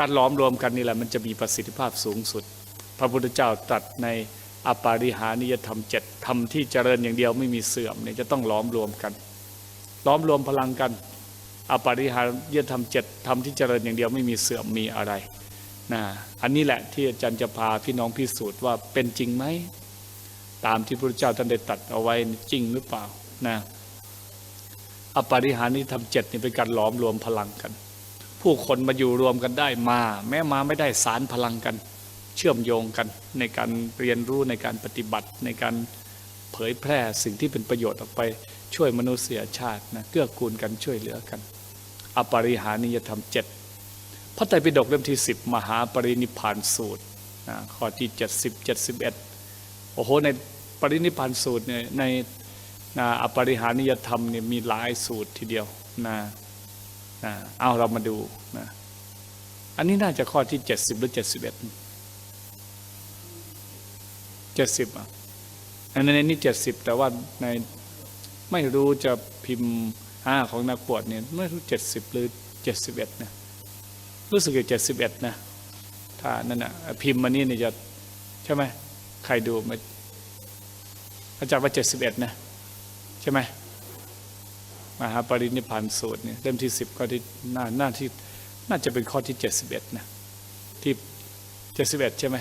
การล้อมรวมกันนี่แหละมันจะมีประสิทธิภาพสูงสุด พระพุทธเจ้าตรัสในอปาริหานิยธรรมเจ็ดธรรมที่เจริญอย่างเดียวไม่มีเสื่อมเนี่ยจะต้องล้อมรวมกันล้อมรวมพลังกันอปาริหานิยธรรมเจ็ดธรรมที่เจริญอย่างเดียวไม่มีเสื่อมมีอะไรนะอันนี้แหละที่อาจารย์จะพาพี่น้องพิสูจน์ว่าเป็นจริงไหมตามที่พระพุทธเจ้าท่านได้ตรัสเอาไว้จริงหรือเปล่านะอปาริหานิยธรรมเจ็ดนี่เป็นการล้อมรวมพลังกัน ผู้คนมาอยู่รวมกันได้มา แม้มาไม่ได้สารพลังกัน เชื่อมโยงกันในการเรียนรู้ในการปฏิบัติ ในการเผยแพร่สิ่งที่เป็นประโยชน์ออกไปช่วยมนุษยชาตินะเกื้อกูลกันช่วยเหลือกัน อปริหานิยธรรมเจ็ดพระไตรปิฎกเล่มที่ 10 มหาปรินิพานสูตรนะข้อที่ 70 71 โอ้โหในปรินิพานสูตรเนี่ยในนะอปริหานิยธรรมเนี่ยมีหลายสูตรทีเดียวนะ นะเอาเรามาดูนะอันนี้น่าจะข้อที่70หรือ71เจ็ดสิบอะอันนี้นี่เจ็ดสิบแต่ว่าในไม่รู้จะพิมพ์ห้าของนักบวชเนี่ยไม่รู้เจ็ดสิบหรือเจ็ดสิบเอ็ดนะรู้สึกจะเจ็ดสิบเอ็ดนะถ้านั่นอะพิมพ์มานี่เนี่ยจะใช่ไหมใครดูมาอาจารย์ว่าเจ็ดสิบเอ็ดนะ ใช่ไหม มหาปรินิพานสูตรเนี่ยเล่มที่สิบข้อที่หน้าหน้าที่น่าจะเป็นข้อที่เจ็ดสิบเอ็ดนะที่เจ็ดสิบเอ็ดใช่ไหม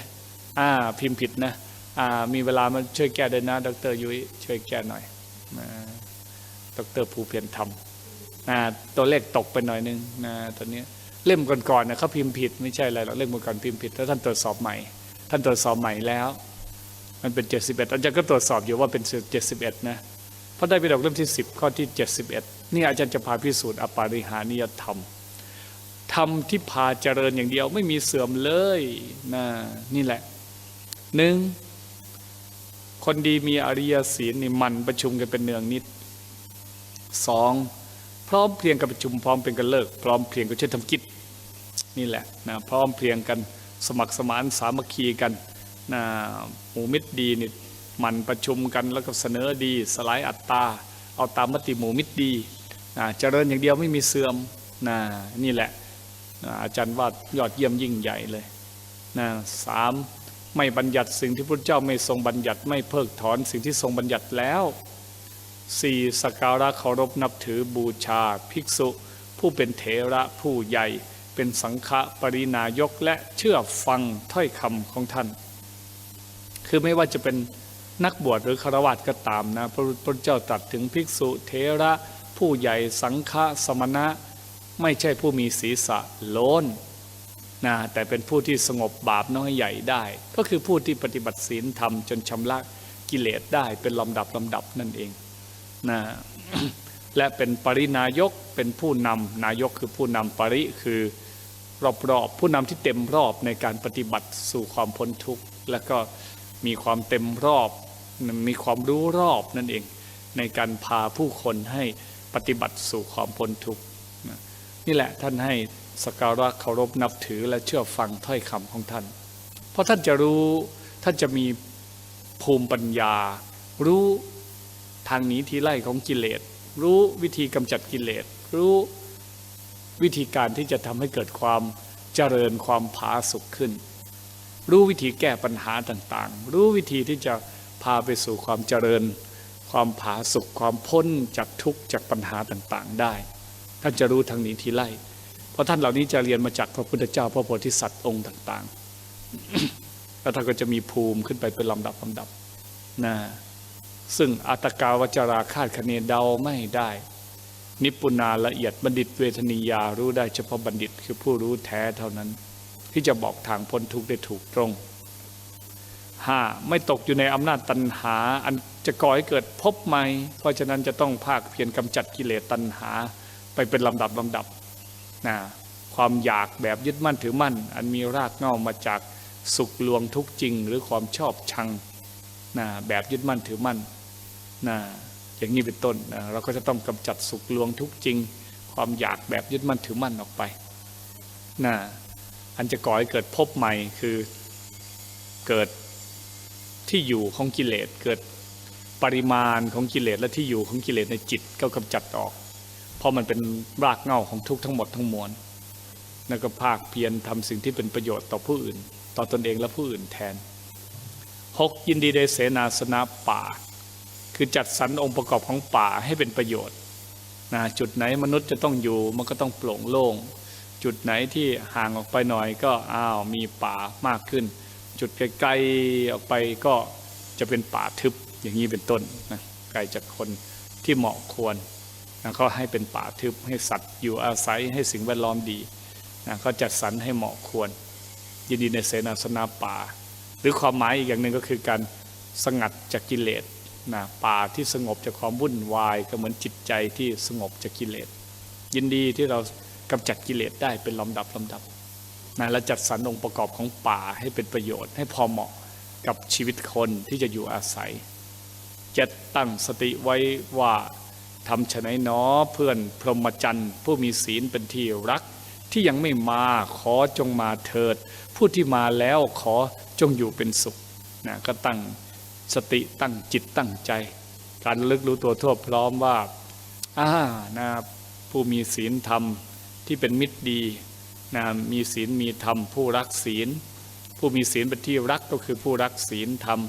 อ่าพิมพ์ผิดนะอ่ามีเวลามาช่วยแก้ด้วยนะ ดรยุ้ยช่วยแก้หน่อยนะดรภูเพียรธรรมนะตัวเลขตกไปหน่อยนึงนะตอนนี้เล่มก่อนๆนะเขาพิมพ์ผิดไม่ใช่อะไรหรอกเล่มก่อนพิมพ์ผิดแล้วท่านตรวจสอบใหม่ ท่านตรวจสอบใหม่แล้ว มันเป็น 71อาจารย์ก็ตรวจสอบอยู่ว่าเป็น 71 นะ พราะได้ไปดอกเล่มที่ 10 ข้อที่ 71 นี่อาจารย์จะพาพิสูจน์อปาริหานิยธรรม ธรรมที่พาเจริญอย่างเดียวไม่มีเสื่อมเลยนะนี่แหละหนึ่งคนดีมีอริยศีลนี่มันประชุมกันเป็นเนืองนิดสองพร้อมเพรียงกันประชุมพร้อมเพรียงกันเลิก พร้อมเพรียงกันช่วยทำกิจนี่แหละนะพร้อมเพรียงกันสมัครสมานสามัคคีกันนะหมู่มิตรดีนี่ มันประชุมกันแล้วก็เสนอดีสลายอัตตา เอาตามมติหมู่มิตรดีนะเจริญอย่างเดียวไม่มีเสื่อมนะนี่แหละนะอาจารย์ว่ายอดเยี่ยมยิ่งใหญ่เลยนะสามไม่บัญญัติสิ่งที่พระเจ้าไม่ทรงบัญญัติไม่เพิกถอนสิ่งที่ทรงบัญญัติแล้วสี่สกการะเคารพนับถือบูชาภิกษุ ผู้เป็นเถระผู้ใหญ่ เป็นสังฆปรินายกและเชื่อฟังถ้อยคำของท่าน คือไม่ว่าจะเป็น นักบวชหรือฆราวาสก็ตามนะ พระพุทธเจ้าตรัสถึงภิกษุเถระผู้ใหญ่สังฆสมณะ ไม่ใช่ผู้มีศีรษะโล้นนะแต่เป็นผู้ที่สงบบาปน้อยใหญ่ได้ ก็คือผู้ที่ปฏิบัติศีลธรรมจนชำระกิเลสได้เป็นลำดับลำดับนั่นเองนะและเป็นปรินายกเป็นผู้นำนายกคือผู้นำปริคือรอบๆผู้นำที่เต็มรอบในการปฏิบัติสู่ความพ้นทุกข์ และก็มีความเต็มรอบ มีความรู้รอบนั่นเอง ในการพาผู้คนให้ปฏิบัติสู่ความพ้นทุกข์นี่แหละท่านให้สการะเคารพนับถือและเชื่อฟังถ้อยคำของท่าน เพราะท่านจะรู้ท่านจะมีภูมิปัญญา รู้ทางหนีทีไล่ของกิเลส รู้วิธีกำจัดกิเลส รู้วิธีการที่จะทำให้เกิดความเจริญความผาสุกขึ้น รู้วิธีแก้ปัญหาต่างๆ รู้วิธีที่จะ พาไปสู่ความเจริญ ความผาสุกความพ้นจากทุกข์จากปัญหาต่างๆได้ ท่านจะรู้ทางนี้ทีไล่ เพราะท่านเหล่านี้จะเรียนมาจากพระพุทธเจ้าพระโพธิสัตว์องค์ต่างๆแล้วท่านก็จะมีภูมิขึ้นไปเป็นลำดับลำดับนะซึ่งอัตกาวจราคาดคะเนเดาไม่ได้ นิปุนาละเอียดบัณฑิตเวทนียารู้ได้เฉพาะบัณฑิตคือผู้รู้แท้เท่านั้น ที่จะบอกทางพ้นทุกข์ได้ถูกตรง ห้าไม่ตกอยู่ในอำนาจตัณหา อันจะก่อให้เกิดพบใหม่ เพราะฉะนั้นจะต้องภาคเพียรกำจัดกิเลสตัณหา ไปเป็นลำดับลำดับนะความอยากแบบยึดมั่นถือมั่น อันมีรากเง้ามาจากสุขลวงทุกจริง หรือความชอบชังนะแบบยึดมั่นถือมั่นนะอย่างนี้เป็นต้นนะเราก็จะต้องกำจัดสุขลวงทุกจริง ความอยากแบบยึดมั่นถือมั่นออกไปนะอันจะก่อให้เกิดพบใหม่คือเกิด ที่อยู่ของกิเลสเกิดปริมาณของกิเลสและที่อยู่ของกิเลสในจิตก็กำจัดออก เพราะมันเป็นรากเหง้าของทุกทั้งหมดทั้งมวลแล้วก็ภาคเพียรทำสิ่งที่เป็นประโยชน์ต่อผู้อื่น ต่อตนเองและผู้อื่นแทนหกยินดีในเสนาสนะป่า คือจัดสรรองค์ประกอบของป่าให้เป็นประโยชน์นะจุดไหนมนุษย์จะต้องอยู่มันก็ต้องโปร่งโล่งจุดไหนที่ห่างออกไปหน่อยก็อ้าวมีป่ามากขึ้น จุดไกลๆออกไปก็จะเป็นป่าทึบอย่างนี้เป็นต้นนะไกลจากคนที่เหมาะควรนะก็ให้เป็นป่าทึบให้สัตว์อยู่อาศัยให้สิ่งแวดล้อมดีนะก็จัดสรรให้เหมาะควร ยินดีในเสนาสนะป่า หรือความหมายอีกอย่างหนึ่งก็คือการสงัดจากกิเลสนะป่าที่สงบจากความวุ่นวายก็เหมือนจิตใจที่สงบจากกิเลส ยินดีที่เรากำจัดกิเลสได้เป็นลำดับลำดับ นะและจัดสรรองค์ประกอบของป่าให้เป็นประโยชน์ ให้พอเหมาะกับชีวิตคนที่จะอยู่อาศัย จะตั้งสติไว้ว่าทำฉะไหนหนอเพื่อนพรหมจรรย์ผู้มีศีลเป็นที่รัก ที่ยังไม่มาขอจงมาเถิด ผู้ที่มาแล้วขอจงอยู่เป็นสุขนะก็ตั้งสติตั้งจิตตั้งใจ การลึกรู้ตัวทั่วพร้อมว่าอ่านะผู้มีศีลธรรมที่เป็นมิตรดี นะมีศีลมีธรรมผู้รักศีล ผู้มีศีลเป็นที่รักก็คือผู้รักศีลธรรม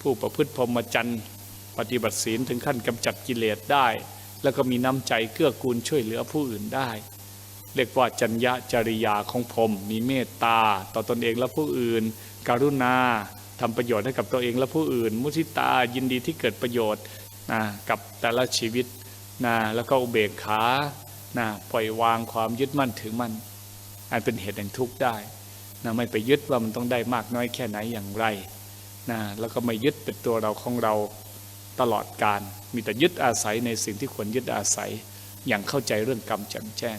ผู้ประพฤติพรหมจรรย์ปฏิบัติศีลถึงขั้นกำจัดกิเลสได้ แล้วก็มีน้ำใจเกื้อกูลช่วยเหลือผู้อื่นได้ เรียกว่าจัญญาจริยาของผมมีเมตตา ต่อตนเองและผู้อื่น กรุณาทำประโยชน์ให้กับตัวเองและผู้อื่น มุทิตายินดีที่เกิดประโยชน์นะกับแต่ละชีวิตนะแล้วก็อุเบกขานะปล่อยวางความยึดมั่นถือมั่น อันเป็นเหตุแห่งทุกข์ได้นะไม่ไปยึดว่ามันต้องได้มากน้อยแค่ไหนอย่างไรนะแล้วก็ไม่ยึดเป็นตัวเราของเราตลอดการ มีแต่ยึดอาศัยในสิ่งที่ควรยึดอาศัย อย่างเข้าใจเรื่องกรรมแจ่มแจ้ง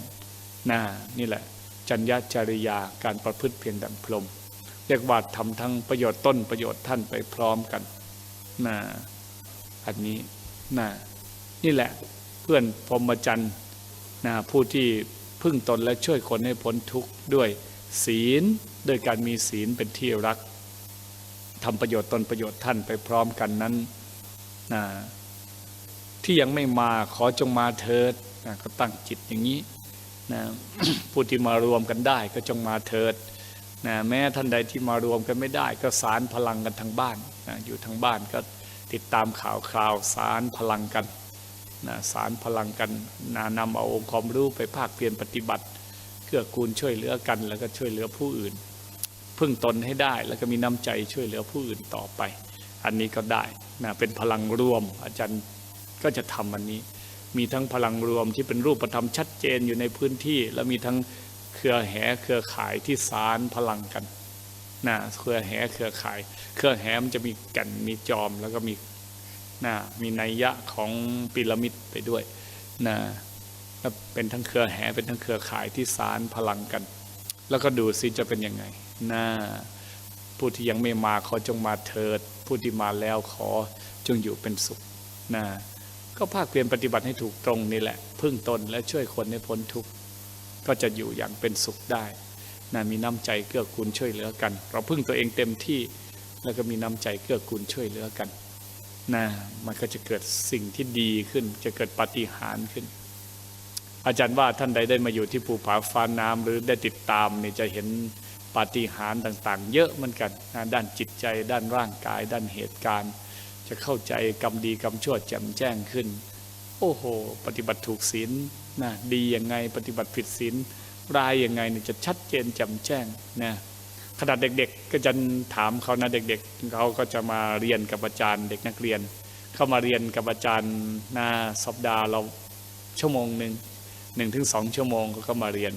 นะนี่แหละ จัญญาจริยาการประพฤติเพียงดังพรมเรียกว่าทำทั้งประโยชน์ต้นประโยชน์ท่านไปพร้อมกันนะอันนี้นะนี่แหละเพื่อนพรหมจรรย์นะผู้ที่ พึ่งตนและช่วยคนให้พ้นทุกข์ด้วยศีลโดยการมีศีลเป็นที่รักทำประโยชน์ตนประโยชน์ท่านไปพร้อมกันนั้นนะที่ยังไม่มาขอจงมาเถิดนะก็ตั้งจิตอย่างนี้นะผู้ที่มารวมกันได้ก็จงมาเถิดนะแม้ท่านใดที่มารวมกันไม่ได้ ก็สารพลังกันทางบ้านนะอยู่ทางบ้านก็ติดตามข่าวคราวสารพลังกัน นะสารพลังกันนะนำเอาองค์ความรู้ไปภาคเปลี่ยนปฏิบัติเกื้อกูลช่วยเหลือกัน แล้วก็ช่วยเหลือผู้อื่น พึ่งตนให้ได้แล้วก็มีน้ำใจช่วยเหลือผู้อื่นต่อไป อันนี้ก็ได้นะเป็นพลังรวม อาจารย์ก็จะทำอันนี้ มีทั้งพลังรวมที่เป็นรูปธรรมชัดเจนอยู่ในพื้นที่ แล้วมีทั้งเครือแหเครือข่ายที่สารพลังกันนะเครือแหเครือข่าย เครือแหมันจะมีแก่นมีจอมแล้วก็มี นะมีนัยยะของพีระมิดไปด้วยนะแล้วเป็นทั้งเครือแห่เป็นทั้งเครือข่ายที่สารพลังกัน แล้วก็ดูซิจะเป็นยังไงนะผู้ที่ยังไม่มาขอจงมาเถิด ผู้ที่มาแล้วขอจงอยู่เป็นสุขนะก็ภาคเพียรปฏิบัติให้ถูกตรงนี่แหละ พึ่งตนและช่วยคนให้พ้นทุกข์ก็จะอยู่อย่างเป็นสุขได้นะมีน้ำใจเกื้อกูลช่วยเหลือกัน เราพึ่งตัวเองเต็มที่แล้วก็มีน้ำใจเกื้อกูลช่วยเหลือกัน นะมันก็จะเกิดสิ่งที่ดีขึ้น จะเกิดปาฏิหาริ์ขึ้น อาจารย์ว่าท่านใดได้มาอยู่ที่ภูผาฟ้าน้ำหรือได้ติดตามเนี่ยจะเห็นปาฏิหาริย์ต่างๆ เยอะเหมือนกันนะด้านจิตใจ ด้านร่างกาย ด้านเหตุการณ์ จะเข้าใจกรรมดีกรรมชั่วแจ่มแจ้งขึ้น โอ้โห ปฏิบัติถูกศีลนะดียังไงปฏิบัติผิดศีลรายยังไงเนี่ยจะชัดเจนแจ่มแจ้งนะ ขนาดเด็กๆ ก็จะถามเขานะเด็กๆเขาก็จะมาเรียนกับอาจารย์ เด็กนักเรียน เข้ามาเรียนกับอาจารย์หน้าสัปดาห์เราชั่วโมงหนึ่งหนึ่งถึงสองชั่วโมงเขาก็มาเรียน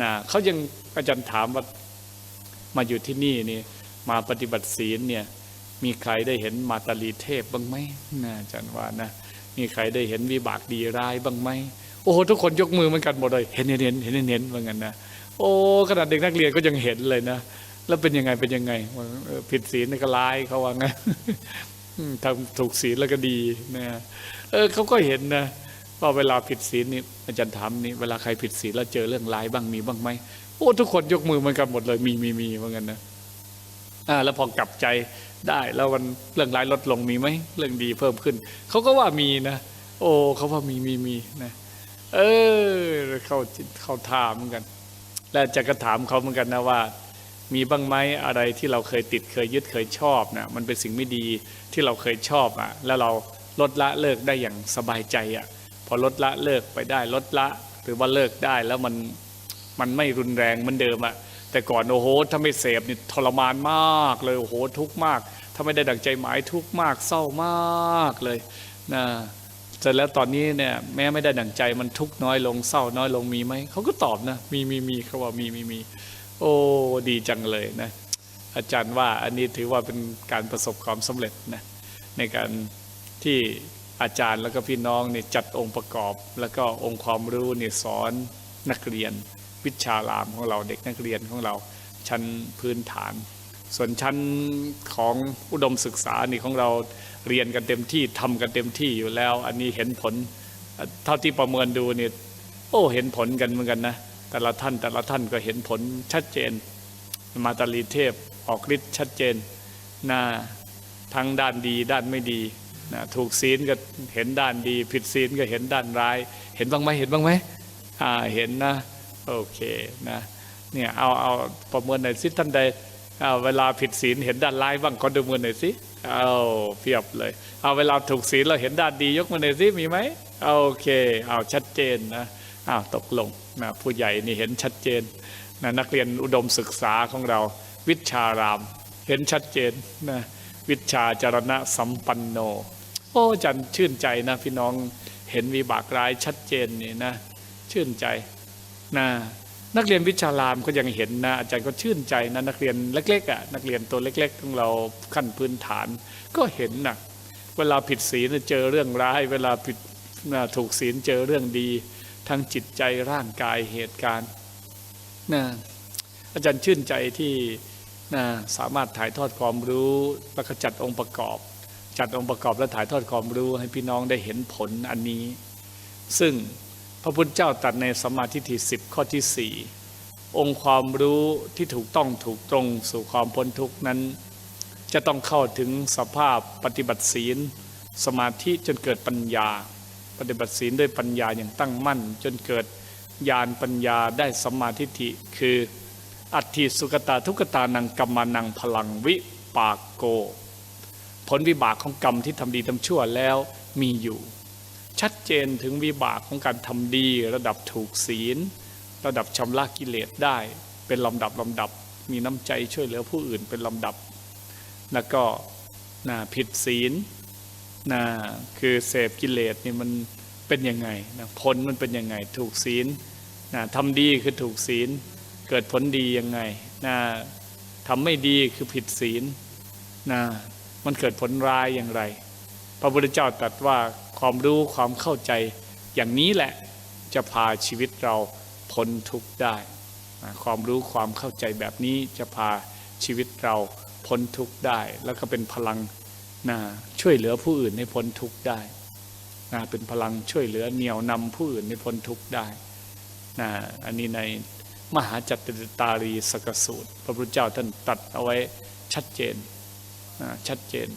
นะเขายังอาจารย์ถามว่ามาอยู่ที่นี่นี่มาปฏิบัติศีลเนี่ยมีใครได้เห็นมาตาลีเทพบ้างไหมนะอาจารย์ว่านะมีใครได้เห็นวิบากดีร้ายบ้างไหมโอ้ทุกคนยกมือเหมือนกันหมดเลยเห็นเห็นเห็นเห็นเห็นเหมือนกันนะโอ้ขนาดเด็กนักเรียนก็ยังเห็นเลยนะ แล้วเป็นยังไงเป็นยังไงผิดศีลก็ร้ายเขาว่าไงทำถูกศีลแล้วก็ดีนะเออเขาก็เห็นนะว่าเวลาผิดศีลนี่อาจารย์ถามนี่เวลาใครผิดศีลแล้วเจอเรื่องร้ายบ้างมีบ้างไหมโอ้ทุกคนยกมือเหมือนกันหมดเลย มีมีมีเหมือนกันนะอ่าแล้วพอกลับใจได้แล้ววันเรื่องร้ายลดลงมีไหมเรื่องดีเพิ่มขึ้นเขาก็ว่ามีนะโอ้เขาว่ามีมีมีนะเออเขาเขาท่าเหมือนกัน และอาจารย์ก็ถามเขาเหมือนกันนะว่า มีบ้างไหมอะไรที่เราเคยติดเคยยึดเคยชอบนะมันเป็นสิ่งไม่ดีที่เราเคยชอบอะแล้วเราลดละเลิกได้อย่างสบายใจอะพอลดละเลิกไปได้ลดละหรือว่าเลิกได้แล้วมันมันไม่รุนแรงเหมือนเดิมอะแต่ก่อนโอ้โหถ้าไม่เสพนี่ทรมานมากเลยโอ้โหทุกข์มาก ถ้าไม่ได้ดั่งใจหมายทุกข์มากเศร้ามากเลยนะเสร็จแล้วตอนนี้เนี่ยแม้ไม่ได้ดั่งใจมันทุกข์น้อยลงเศร้าน้อยลงมีไหมเขาก็ตอบนะมีมีมีเขาว่ามีมีมี โอ้ดีจังเลยนะอาจารย์ว่าอันนี้ถือว่าเป็นการประสบความสำเร็จนะในการที่อาจารย์แล้วก็พี่น้องเนี่ยจัดองค์ประกอบ แล้วก็องค์ความรู้เนี่ยสอนนักเรียน วิชารามของเราเด็กนักเรียนของเราชั้นพื้นฐาน ส่วนชั้นของอุดมศึกษานี่ของเราเรียนกันเต็มที่ทำกันเต็มที่อยู่แล้ว อันนี้เห็นผล เท่าที่ประเมินดูเนี่ยโอ้เห็นผลกันเหมือนกันนะ แต่ละท่านแต่ละท่านก็เห็นผลชัดเจน มาตาลีเทพออกฤทธิ์ชัดเจนนะทั้งด้านดีด้านไม่ดีนะถูกศีลก็เห็นด้านดี ผิดศีลก็เห็นด้านร้าย เห็นบ้างไหมเห็นบ้างไหมอ่าเห็นนะโอเคนะเนี่ยเอาเอาประเมินหน่อยสิท่านใดเอาเวลาผิดศีลเห็นด้านร้ายบ้างก็ดูมือหน่อยสิเอาเพียบเลย เอาเวลาถูกศีลเราเห็นด้านดียกมือหน่อยสิมีไหมโอเค เอาชัดเจนนะ อ้าวตกลงนะผู้ใหญ่นี่เห็นชัดเจนนะนักเรียนอุดมศึกษาของเรา วิชาราม เห็นชัดเจนนะวิชาจารณะสัมปันโน โอ้จันชื่นใจนะพี่น้องเห็นวิบากร้ายชัดเจนนี่นะ ชื่นใจนะนักเรียนวิชารามก็ยังเห็นนะอาจารย์ก็ชื่นใจนะนักเรียนเล็กๆอะนักเรียนตัวเล็ก ๆ ของเราขั้นพื้นฐาน ก็เห็นนะเวลาผิดศีลเจอเรื่องร้าย เวลาผิดนะถูกศีลเจอเรื่องดี ทั้งจิตใจร่างกายเหตุการณ์นะอาจารย์ชื่นใจที่นะสามารถถ่ายทอดความรู้แล้วก็จัดองค์ประกอบ จัดองค์ประกอบและถ่ายทอดความรู้ให้พี่น้องได้เห็นผลอันนี้ ซึ่งพระพุทธเจ้าตรัสในสมมาทิฏฐิสิบข้อที่สี่องค์ความรู้ที่ถูกต้องถูกตรงสู่ความพ้นทุกข์นั้น จะต้องเข้าถึงสภาพปฏิบัติศีล สมาธิจนเกิดปัญญา ปฏิบัติศีลด้วยปัญญาอย่างตั้งมั่น จนเกิดญาณปัญญาได้สมมาทิฏฐิ คือ อัตถิสุกตาทุกตานังกัมมานังพลังวิปากโก ผลวิบากของกรรมที่ทำดีทำชั่วแล้วมีอยู่ ชัดเจนถึงวิบากของการทำดีระดับถูกศีล ระดับชำระกิเลสได้ เป็นลำดับลำดับมีน้ำใจช่วยเหลือผู้อื่นเป็นลำดับ แล้วก็ผิดศีล นะคือเสพกิเลสนี่มันเป็นยังไงนะผลมันเป็นยังไง ถูกศีลนะทำดีคือถูกศีล เกิดผลดียังไงนะทำไม่ดีคือผิดศีลนะมันเกิดผลร้ายอย่างไร พระพุทธเจ้าตรัสว่าความรู้ความเข้าใจอย่างนี้แหละจะพาชีวิตเราพ้นทุกข์ได้นะความรู้ความเข้าใจแบบนี้จะพาชีวิตเราพ้นทุกข์ได้ แล้วก็เป็นพลัง นะช่วยเหลือผู้อื่นให้พ้นทุกข์ได้นะเป็นพลังช่วยเหลือเหนี่ยวนำผู้อื่นให้พ้นทุกข์ได้นะอันนี้ในมหาจัตติตารีสกสูตร พระพุทธเจ้าท่านตัดเอาไว้ชัดเจนนะชัดเจน